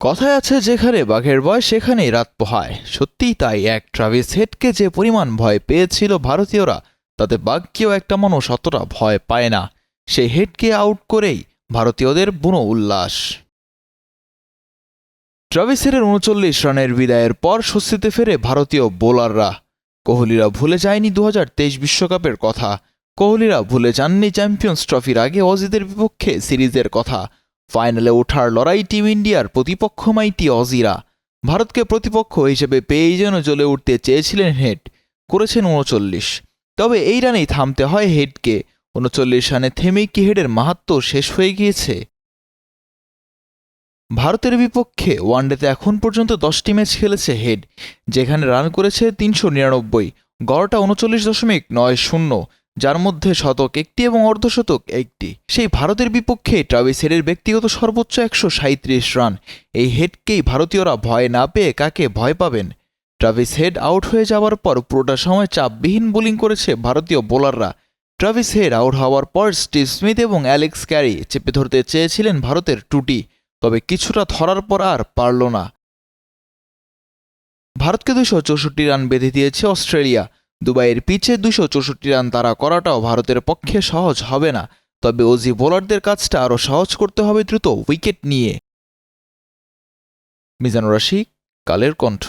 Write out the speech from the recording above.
কথায় আছে যেখানে বাঘের ভয়, সেখানেই রাত পোহায়। সত্যিই তাই এক ট্রাভিস হেডকে যে পরিমাণ ভয় পেয়েছিল ভারতীয়রা, তাতে বাঘকেও একটা মানুষ অতটা ভয় পায় না। সে হেডকে আউট করেই ভারতীয়দের বুনো উল্লাস। ট্রাভিসের উনচল্লিশ রানের বিদায়ের পর স্বস্তিতে ফেরে ভারতীয় বোলাররা কোহলিরা ভুলে যায়নি দু বিশ্বকাপের কথা। কোহলিরা ভুলে যাননি চ্যাম্পিয়ন্স ট্রফির আগে অজিদের বিপক্ষে সিরিজের কথা। ফাইনালে ওঠার লড়াই টিম ইন্ডিয়ার প্রতিপক্ষ মাইটি অজিরা। ভারতকে প্রতিপক্ষ হিসেবে পেয়েই যেন জ্বলে উঠতে চেয়েছিলেন হেড, করেছেন উনচল্লিশ তবে এই রানেই থামতে হয় হেডকে। উনচল্লিশ রানে থেমেই কি হেডের মাহাত্ম শেষ হয়ে গিয়েছে? ভারতের বিপক্ষে ওয়ানডেতে এখন পর্যন্ত দশটি ম্যাচ খেলেছে হেড, যেখানে রান করেছে তিনশো নিরানব্বই, গড়টা উনচল্লিশ দশমিক নয় শূন্য। যার মধ্যে শতক একটি এবং অর্ধশতক একটি। সেই ভারতের বিপক্ষে ট্রাভিস হেডের ব্যক্তিগত সর্বোচ্চ একশো সাঁত্রিশ রান। এই হেডকেই ভারতীয়রা ভয় না পেয়ে কাকে ভয় পাবেন? ট্রাভিস হেড আউট হয়ে যাওয়ার পর পুরোটা সময় চাপবিহীন বোলিং করেছে ভারতীয় বোলাররা। ট্রাভিস হেড আউট হওয়ার পর স্টিভ স্মিথ এবং অ্যালেক্স ক্যারি চেপে ধরতে চেয়েছিলেন ভারতের টুটি, তবে কিছুটা ধরার পর আর পারল না। ভারতকে দুশো চৌষট্টি রান বেঁধে দিয়েছে অস্ট্রেলিয়া। দুবাইয়ের পিচে দুশো চৌষট্টি রান তারা করাটাও ভারতের পক্ষে সহজ হবে না। তবে ওজি বোলারদের কাজটা আরও সহজ করতে হবে দ্রুত উইকেট নিয়ে। মিজানুর রশিক, কালের কণ্ঠ।